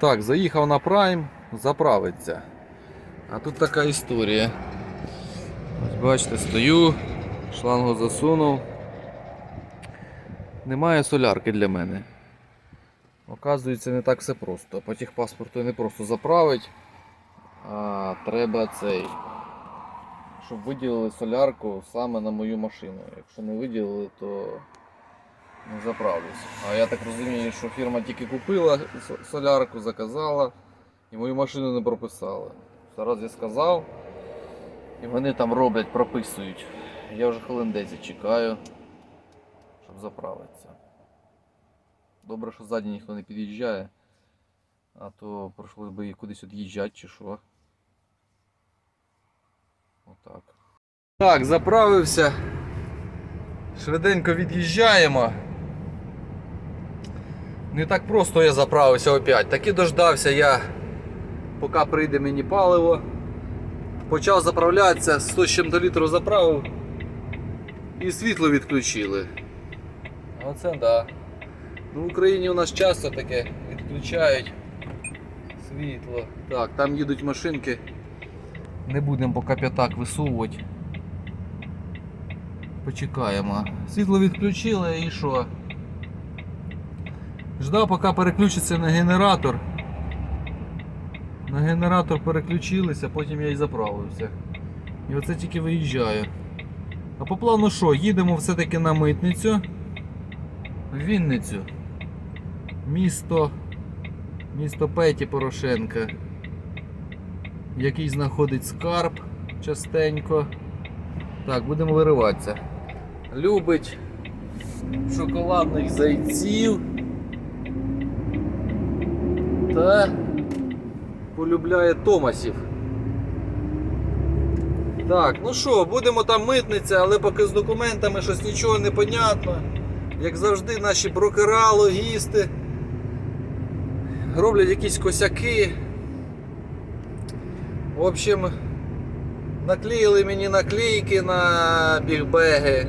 Так, заїхав на Prime, заправиться. А тут така історія. Ось бачите, стою, шлангу засунув. Немає солярки для мене. Оказується, не так все просто. По техпаспорту не просто заправить, а треба цей. Щоб виділили солярку саме на мою машину. Якщо не виділили, то не заправлюсь. А я так розумію, що фірма тільки купила солярку, заказала і мою машину не прописала. Зараз я сказав, і вони там роблять, прописують. Я вже хвилин 10 чекаю, щоб заправитися. Добре, що ззаді ніхто не під'їжджає, а то прийшлося би кудись від'їжджати чи що. Отак. Так, заправився. Швиденько від'їжджаємо. Не так просто я заправився опять. Таки дождався я, поки прийде мені паливо. Почав заправлятися, 100 з чим-то літру заправив і світло відключили. Оце да. Ну, в Україні у нас часто таке відключають світло. Так, там їдуть машинки. Не будемо поки п'ятак висовувати. Почекаємо. Світло відключили і що? Ждав, поки переключиться на генератор. На генератор переключилися, потім я і заправився. І оце тільки виїжджаю. А по плану що? Їдемо все-таки на митницю. В Вінницю. Місто. Місто Петі Порошенка. Який знаходить скарб частенько. Так, будемо вириватися. Любить шоколадних зайців. Та полюбляє Томасів. Так, ну що, будемо там митниця, але поки з документами щось нічого не понятно. Як завжди, наші брокера, логісти роблять якісь косяки. В общем, наклеїли мені наклейки на бігбеги.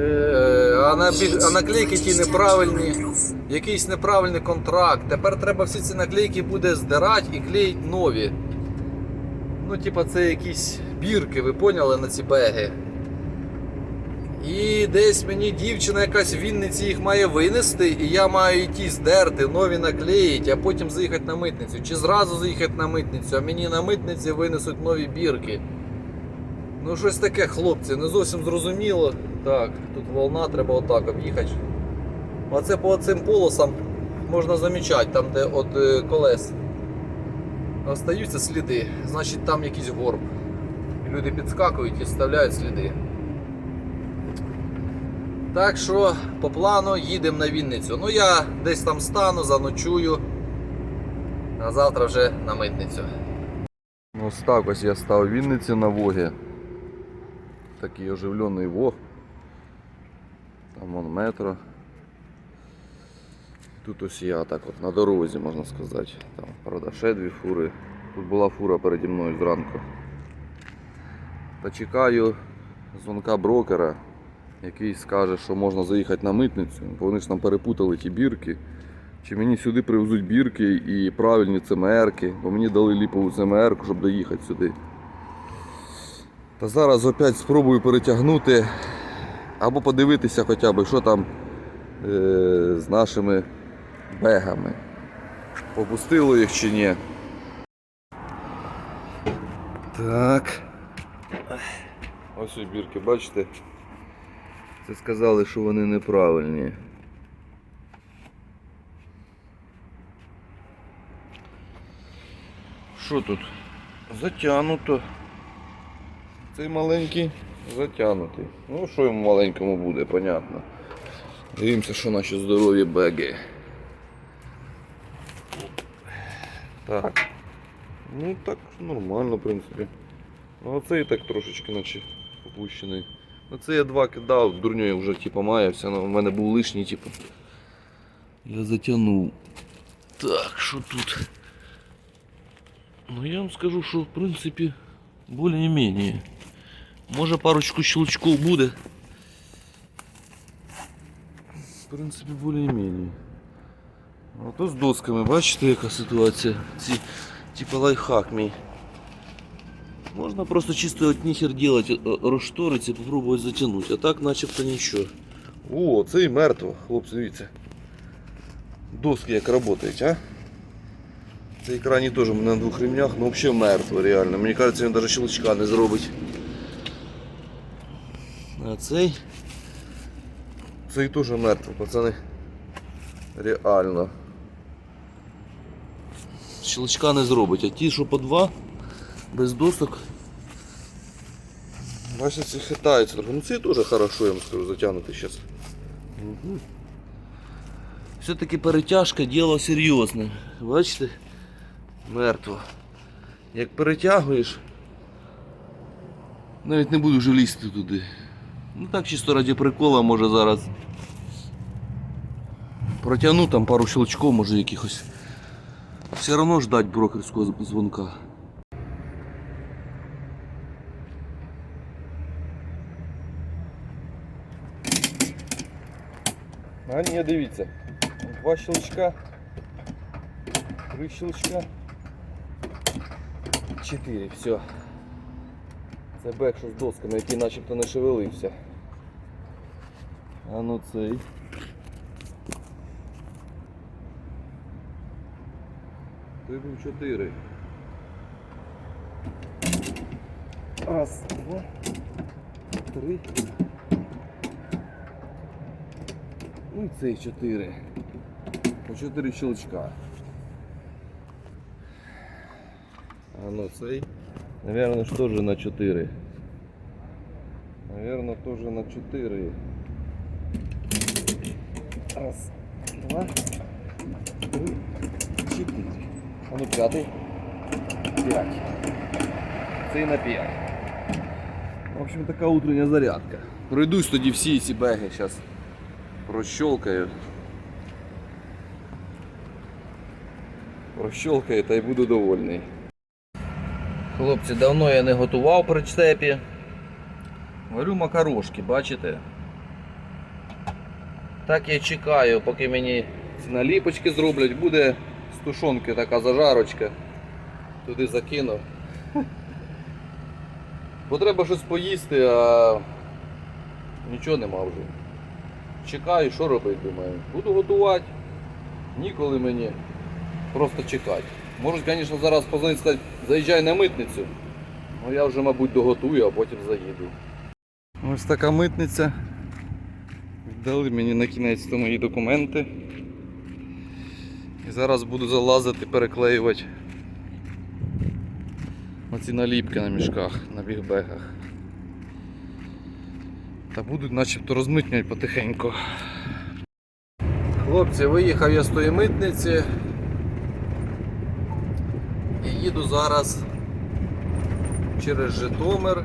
Е, А, на біг... а наклейки ті неправильні. Якийсь неправильний контракт. Тепер треба всі ці наклейки буде здирати і клеїть нові. Ну, типа, це якісь бірки, ви поняли на ці беги. І десь мені дівчина якась в Вінниці їх має винести, і я маю йти здерти, нові наклеїть, а потім заїхати на митницю. Чи зразу заїхати на митницю, а мені на митниці винесуть нові бірки. Ну, щось таке, хлопці, не зовсім зрозуміло. Так, тут волна, треба отак об'їхати. Оце по цим полосам можна замічати, там де від е, колес остаються сліди, значить там якийсь горб. Люди підскакують і вставляють сліди. Так що по плану їдемо на Вінницю. Ну я десь там стану, заночую, а завтра вже на митницю. Ось так ось я став в Вінниці на Вогі. Такий оживлений Вог. Там вон метро. Тут ось я так от на дорозі, можна сказати. Там, правда, ще дві фури. Тут була фура переді мною зранку. Та чекаю дзвонка брокера, який скаже, що можна заїхати на митницю, бо вони ж нам перепутали ті бірки. Чи мені сюди привезуть бірки і правильні ЦМРки, бо мені дали ліпову ЦМРку, щоб доїхати сюди. Та зараз опять спробую перетягнути або подивитися хоча б, що там е, з нашими бегами. Попустило їх чи ні. Так. Ось ось бірки, бачите? Це сказали, що вони неправильні. Що тут? Затягнуто. Цей маленький затягнутий. Ну, що йому маленькому буде, понятно. Дивимося, що наші здорові беги. Так. Ну так нормально, в принципі. Ну оцей і так трошечки наче опущений. Ну це я два кидав, дурньою вже типу, маявся, але в мене був лишній, типу. Я затягнув. Так, що тут? Ну я вам скажу, що в принципі більш-менш. Може парочку щелчков буде. В принципі, більш-менш. Ото з досками, бачите, яка ситуація? Ці, типа лайфхак мій. Можна просто чисто от ніхер делать, розшторити і попробувати затягнути, а так начебто нічого. О, це і мертво, хлопці, дивіться. Доски як працюють, а? Цей крайній теж у мене на двох ремнях, ну взагалі мертво, реально. Мені кажеться, він навіть щелчка не зробить. А цей. Цей теж мертвий, пацани. Реально. Щелчка не зробить, а ті, що по два, без досок. Бачите, ці хитаються. Ну це теж хорошо, я вам скажу, затягнути зараз. Угу. Все-таки перетяжка діло серйозне. Бачите? Мертво. Як перетягуєш, навіть не буду вже лізти туди. Ну так чисто раді прикола може зараз. Протягну там пару щелчков, може якихось. Все одно ждать брокерського дзвонка. А ні, дивіться. Два щелчка. Три щелчка. Чотири, все. Це бек, що з досками, який начебто не шевелився. А ну цей. Був чотири. Раз, два, три. Ну і цей чотири. По чотири щелчка. А ну цей. Наверное, ж теж на 4. Наверное, тоже на 4. Раз, два, три, четыре. Ну п'ятий. П'ять. Цей на п'ять. В общем, така утрення зарядка. Пройдусь тоді всі ці беги зараз. Прощолкаю. Прощолкаю та й буду довольний. Хлопці, давно я не готував при чтепі. Варю макарошки, бачите? Так я чекаю, поки мені ці наліпочки зроблять, буде тушонки така зажарочка. Туди закинув. Бо треба щось поїсти, а нічого нема вже. Чекаю, що робити, думаю. Буду готувати. Ніколи мені. Просто чекати. Можуть, звісно, зараз позвонити сказати, заїжджай на митницю. Ну я вже, мабуть, доготую, а потім заїду. Ось така митниця. Віддали мені на кінець мої документи. І зараз буду залазити, переклеювати оці наліпки на мішках, на бігбегах. Та будуть начебто розмитнювати потихеньку. Хлопці, виїхав я з тої митниці і їду зараз через Житомир,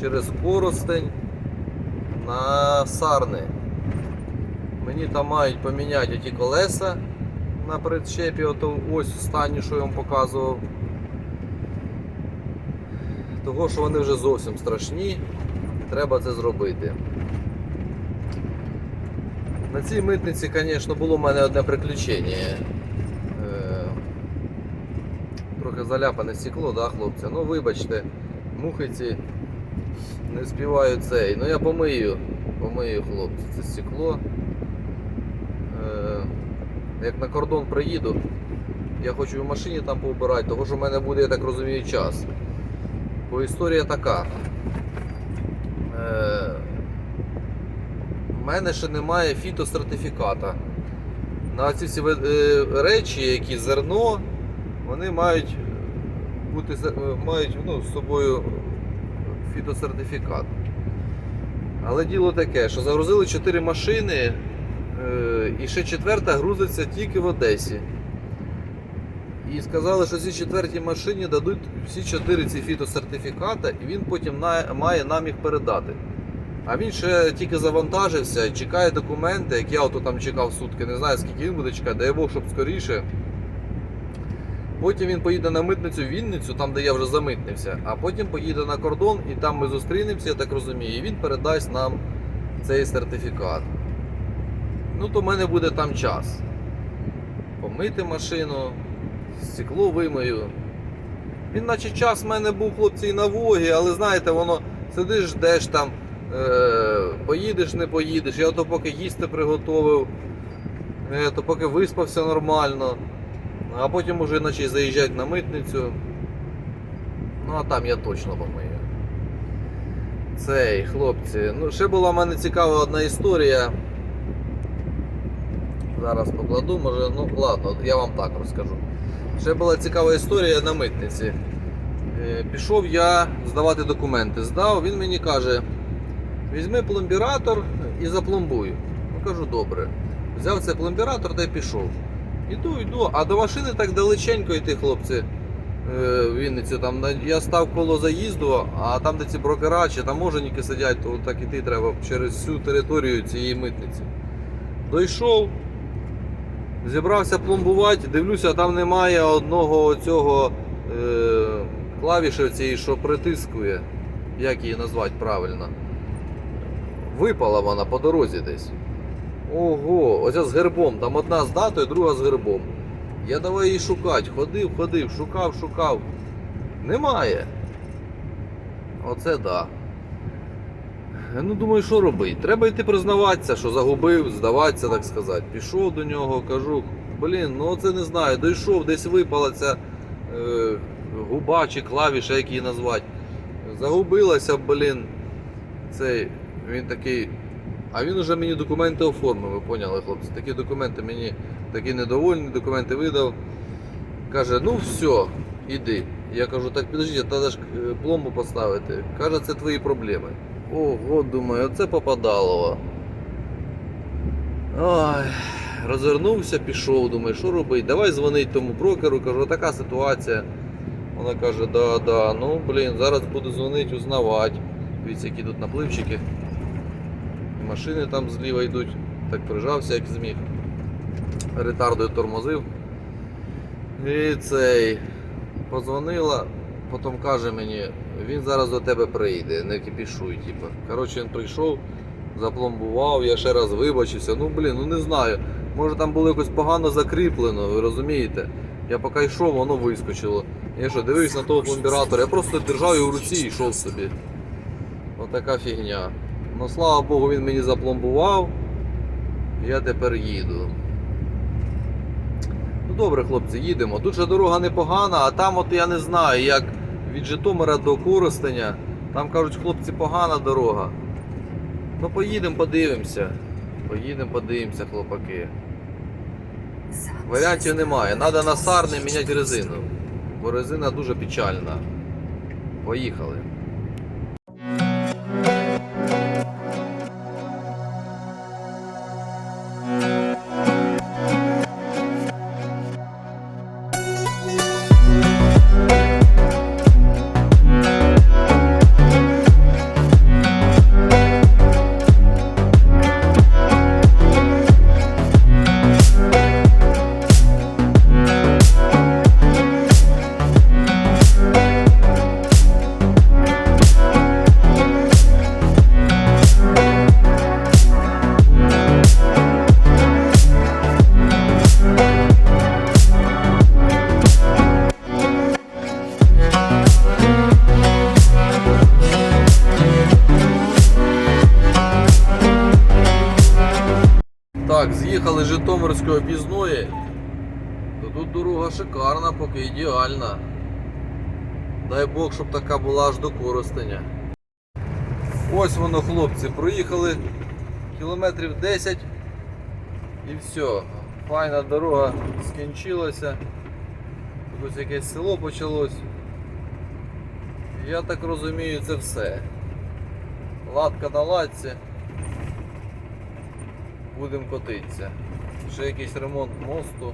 через Коростень на Сарни. Мені там мають поміняти ті колеса на причепі, ото ось останні, що я вам показував. Того, що вони вже зовсім страшні, треба це зробити. На цій митниці, звісно, було в мене одне приключення. Е, Трохи заляпане стекло, да, хлопці? Ну вибачте, мухи ці не співають цей. Ну я помию, помию, хлопці, це стекло. Е, Як на кордон приїду, я хочу в машині там поубирати, тому що в мене буде, я так розумію, час. Бо історія така. Е, У мене ще немає фітосертифіката. На ці всі е, речі, які зерно, вони мають бути е, мають ну, з собою фітосертифікат. Але діло таке, що загрузили 4 машини, е, і ще четверта грузиться тільки в Одесі. І сказали, що цій четвертій машині дадуть всі чотири ці фітосертифіката, і він потім має нам їх передати. А він ще тільки завантажився, чекає документи, як я ото там чекав сутки, не знаю скільки він буде чекати, дай Бог, щоб скоріше. Потім він поїде на митницю в Вінницю, там де я вже замитнився, а потім поїде на кордон і там ми зустрінемося, я так розумію, і він передасть нам цей сертифікат. Ну, то в мене буде там час. помити машину, стекло вимию. Він наче час в мене був хлопці і на вогі, але знаєте, воно сидиш, ждеш там, е, поїдеш, не поїдеш. Я то поки їсти приготовив, е, то поки виспався нормально, а потім уже наче заїжджать на митницю. Ну а там я точно помию. Цей, хлопці. Ну, ще була в мене цікава одна історія. Зараз покладу, може, ну ладно, я вам так розкажу. Ще була цікава історія на митниці. Е, Пішов я здавати документи. Здав, він мені каже: візьми пломбіратор і запломбуй. Ну кажу, добре. Взяв цей пломбіратор та й пішов. Іду, йду, а до машини так далеченько йти, хлопці. е, В Вінницю там я став коло заїзду, а там, де ці брокера чи таможенники сидять, то так іти треба через всю територію цієї митниці. Дойшов, зібрався пломбувати, дивлюся, там немає одного цього е, цієї, що притискує. Як її назвати правильно? Випала вона по дорозі десь. Ого, оця з гербом. Там одна з датою, друга з гербом. Я давай її шукати. Ходив, ходив, шукав, шукав. Немає. Оце да. Ну, думаю, що робити? Треба йти признаватися, що загубив, здаватися, так сказати. Пішов до нього, кажу, блін, ну це не знаю, дійшов, десь випала ця е, губа чи клавіша, як її назвати. Загубилася, блін. Цей, він такий. А він уже мені документи оформив, ви поняли, хлопці. Такі документи мені такі недовольні, документи видав. Каже, ну все, іди. Я кажу, так підождіть, треба ж е, пломбу поставити. Каже, це твої проблеми. Ого, думаю, оце попадалово. Ой, розвернувся, пішов, думаю, що робити? Давай дзвонить тому брокеру, кажу, така ситуація. Вона каже, да, да, ну блін, зараз буду дзвонити, узнавати. Дивіться, які тут напливчики. І машини там зліва йдуть. Так прижався, як зміг. Ретардою тормозив. І цей позвонила, потім каже мені, він зараз до тебе прийде, не кипішуй, типу. Коротше, він прийшов, запломбував, я ще раз вибачився. Ну блін, ну не знаю. Може там було якось погано закріплено, ви розумієте? Я поки йшов, воно вискочило. Я що, дивився на того пломбіратора, я просто держав його в руці і йшов собі. Отака фігня. Ну слава Богу, він мені запломбував. Я тепер їду. Ну добре, хлопці, їдемо. Тут же дорога непогана, а там от я не знаю, як від Житомира до Коростеня. Там кажуть, хлопці, погана дорога. Ну поїдемо, подивимося. Поїдемо, подивимося, хлопаки. Варіантів немає. Надо на сарни міняти резину. Бо резина дуже печальна. Поїхали. Житомирської об'їзної. То тут дорога шикарна, поки ідеальна. Дай Бог, щоб така була аж до Коростеня. Ось воно, хлопці, проїхали кілометрів 10 і все. Файна дорога скінчилася. Тут ось якесь село почалось. Я так розумію, це все. Латка на латці будемо котитися. Ще якийсь ремонт мосту.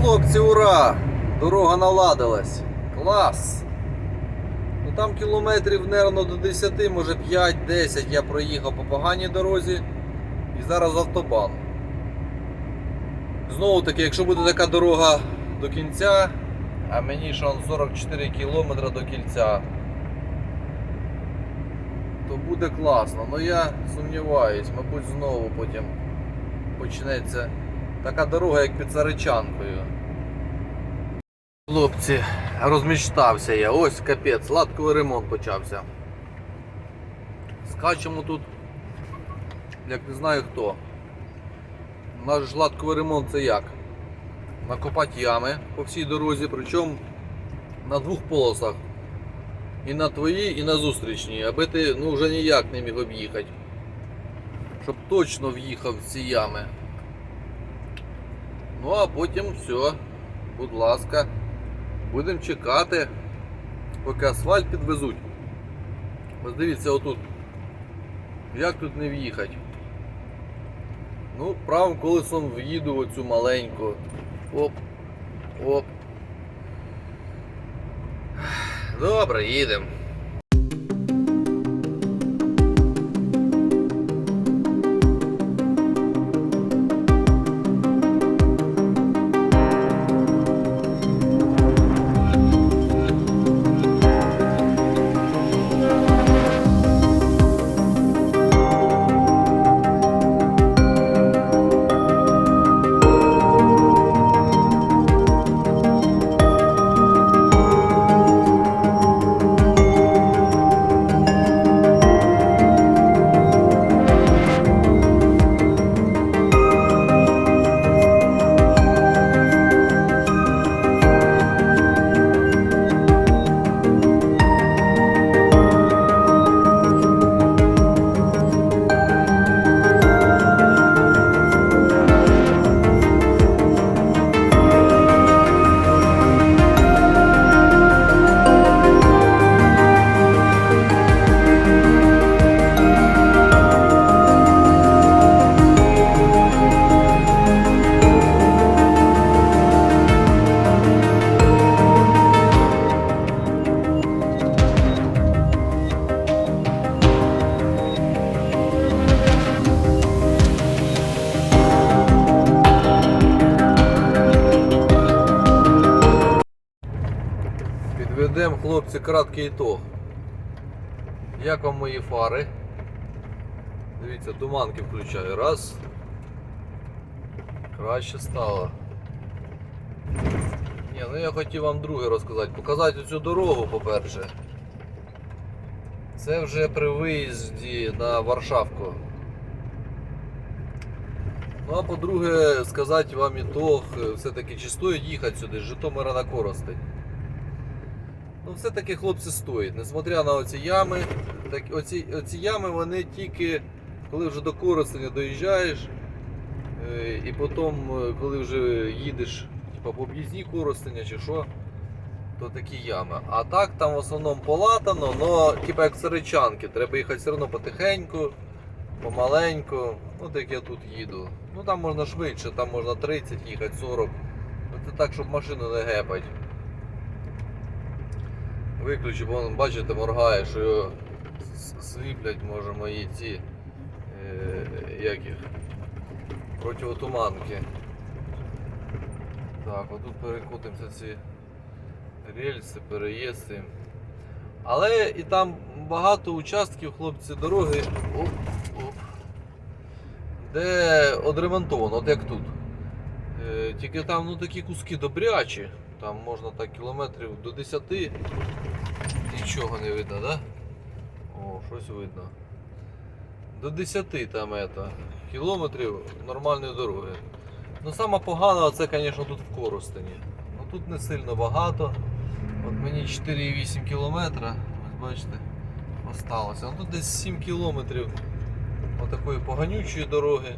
Хлопці, ура! Дорога наладилась. Клас! Ну там кілометрів, нервно, до 10, може 5-10 я проїхав по поганій дорозі і зараз автобан. Знову таки, якщо буде така дорога до кінця, а мені ще 44 кілометри до кільця, буде класно. Ну я сумніваюсь, мабуть, знову потім почнеться Така дорога, як під Царичанкою. Хлопці, розмічтався я. Ось капець, латковий ремонт почався. Скачемо тут, як не знаю хто. У нас ж латковий ремонт це як? Накопати ями по всій дорозі, причому на двох полосах. І на твоїй, і на зустрічній, аби ти ну, вже ніяк не міг об'їхати. Щоб точно в'їхав в ці ями. Ну а потім все. Будь ласка, будемо чекати, поки асфальт підвезуть. Ось дивіться отут. Як тут не в'їхати? Ну, правим колесом в'їду оцю маленьку. Оп. Оп. Добре, їдемо. Хлопці, краткий ітог. Як вам мої фари? Дивіться, туманки включаю. Раз. Краще стало. Ні, ну я хотів вам друге розказати. Показати цю дорогу, по-перше. Це вже при виїзді на Варшавку. Ну а по-друге, сказати вам ітог, е, все-таки чи стоїть їхати сюди з Житомира на Коростень. Ну, все-таки хлопці стоїть. Несмотря на оці ями, так оці, оці ями вони тільки коли вже до Коростеня доїжджаєш, е, і потім, е, коли вже їдеш типа, по об'їзні Коростеня чи що, то такі ями. А так там в основному полатано, но типа як царичанки, треба їхати все одно потихеньку, помаленьку. От як я тут їду. Ну там можна швидше, там можна 30 їхати, 40. Ну, Це так, щоб машину не гепать. Виключи, бо бачите, моргає, що сліплять може мої ці е, як їх, противотуманки. Так, отут перекотимося ці рельси, переїзди. Але і там багато участків, хлопці, дороги, оп, оп, де одремонтовано, от як тут. Е, Тільки там ну, такі куски добрячі. Там можна так кілометрів до 10 нічого не видно, да? О, щось видно. До 10 там это, кілометрів нормальної дороги. Ну саме погано це, звісно, тут в Коростені. Ну тут не сильно багато. От мені 4,8 кілометра, ось бачите, осталося. Ну тут десь 7 кілометрів отакої поганючої дороги.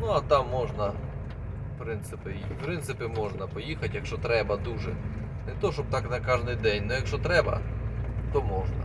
Ну а там можна, в принципі, в принципі, можна поїхати, якщо треба дуже. Не то, щоб так на кожен день, але якщо треба, то можна.